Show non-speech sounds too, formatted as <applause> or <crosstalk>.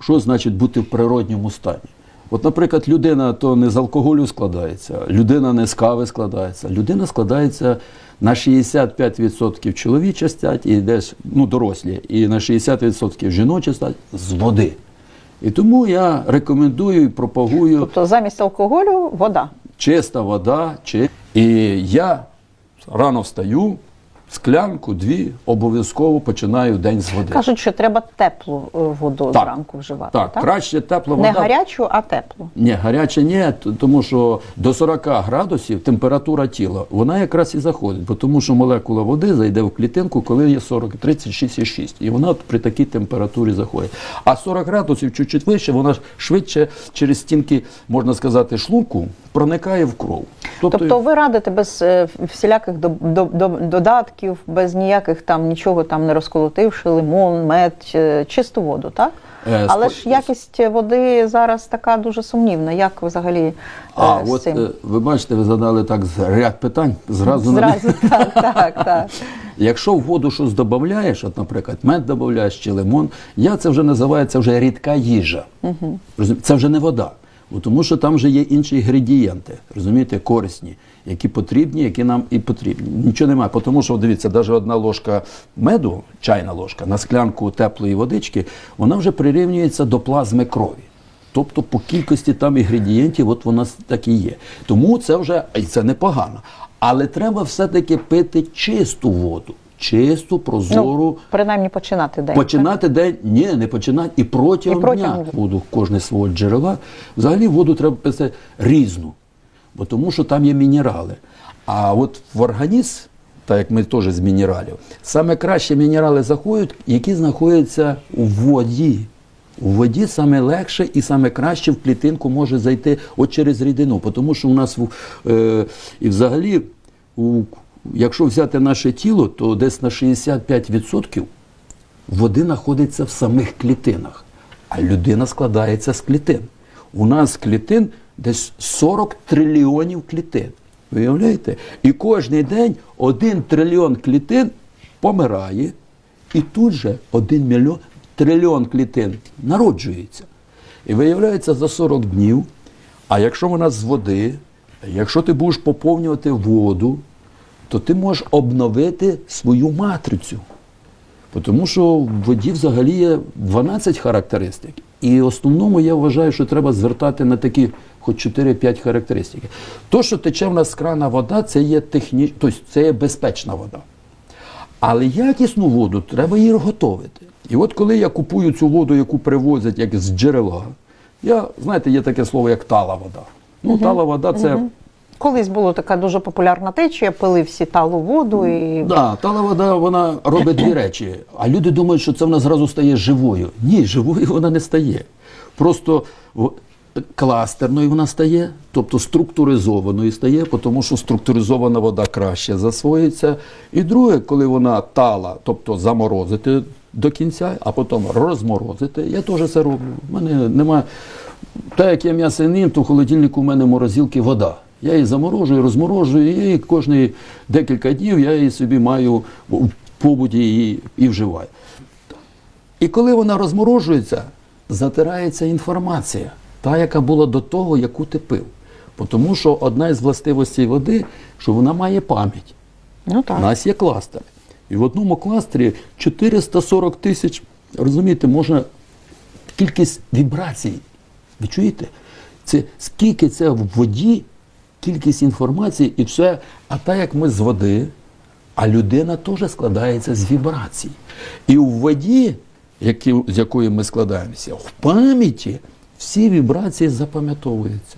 Що значить бути в природньому стані? От, наприклад, людина то не з алкоголю складається, людина не з кави складається. Людина складається на 65% чоловіча стать і десь ну, дорослі, і на 60% жіноча стать з води. І тому я рекомендую і пропагую Тобто замість алкоголю вода. чиста вода. Чи... І я рано встаю, склянку, дві, обов'язково починаю день з води. Кажуть, що треба теплу е, воду Так. зранку вживати. Так, Так, краще тепла Не гарячу, а теплу. Ні, гаряче ні, тому що до 40 градусів температура тіла, вона якраз і заходить, бо тому що молекула води зайде в клітинку, коли є 40, 36,6. І вона при такій температурі заходить. А 40 градусів чуть-чуть вище, вона швидше через стінки, можна сказати, шлунку проникає в кров. Тобто ви радите без е, всіляких до- до- до- додатків, без ніяких там нічого там не розколотивши, лимон, мед, чисту воду, так? Е, Але ж якість води зараз така дуже сумнівна. Як взагалі е, а, з от цим? ви бачите, ви задали так ряд питань зразу на так, <laughs> так, так. Якщо в воду щось додаєш, от, наприклад, мед додаєш чи лимон, я це вже називаю це вже рідка їжа. Угу. Це вже не вода. Тому що там вже є інші інгредієнти, розумієте, корисні, які потрібні, які нам і потрібні. Нічого немає. Тому що, дивіться, навіть одна ложка меду, чайна ложка, на склянку теплої водички, вона вже прирівнюється до плазми крові. Тобто по кількості там інгредієнтів, от вона так і є. Тому це вже і це непогано. Але треба все-таки пити чисту воду, чисту, прозору. Ну, принаймні починати день. Починати день, ні, не починати і протягом, І протягом дня воду кожне свого джерела. Взагалі воду треба пити різну, бо тому що там є мінерали. А от в організм, так як ми теж з мінералів, саме краще мінерали заходять, які знаходяться у воді. У воді саме легше і саме краще в клітинку може зайти от через рідину. Тому що у нас е, і взагалі, у, якщо взяти наше тіло, то десь на 65% води знаходиться в самих клітинах, а людина складається з клітин. У нас клітин десь 40 трильйонів клітин. Виявляєте? І кожен день один трильйон клітин помирає, і тут же один мільйон трильйон клітин народжується. І виявляється за 40 днів. А якщо вона з води, якщо ти будеш поповнювати воду, то ти можеш обновити свою матрицю. Тому що в воді взагалі є 12 характеристик. І основному я вважаю, що треба звертати на такі хоч 4-5 характеристики. То, що тече в нас з крана вода, це є техні... тобто це є безпечна вода. Але якісну воду треба її готувати. І от коли я купую цю воду, яку привозять як з джерела, я, знаєте, є таке слово, як тала вода. Ну, тала вода це. Колись була така дуже популярна течія, пили всі талу воду і Да, тала вода вона робить дві речі. А люди думають, що це вона зразу стає живою. Ні, живою вона не стає. Просто кластерною вона стає, тобто структуризованою стає, тому що структуризована вода краще засвоїться. І друге, коли вона тала, тобто заморозити до кінця, а потім розморозити. Я теж це роблю. У мене немає. Так як я м'ясо то в холодильнику у мене морозилки вода. Я її заморожую, розморожую, і кожні декілька днів я її собі маю в побуді і, і вживаю. І коли вона розморожується, затирається інформація, та, яка була до того, яку ти пив. Тому що одна із властивостей води, що вона має пам'ять. ну У нас є кластер. І в одному кластері 440 тисяч, розумієте, можна кількість вібрацій. Ви чуєте? Це скільки це в воді, кількість інформації і все. А так як ми з води, а людина теж складається з вібрацій. І в воді, які, з якої ми складаємося, в пам'яті всі вібрації запам'ятовуються.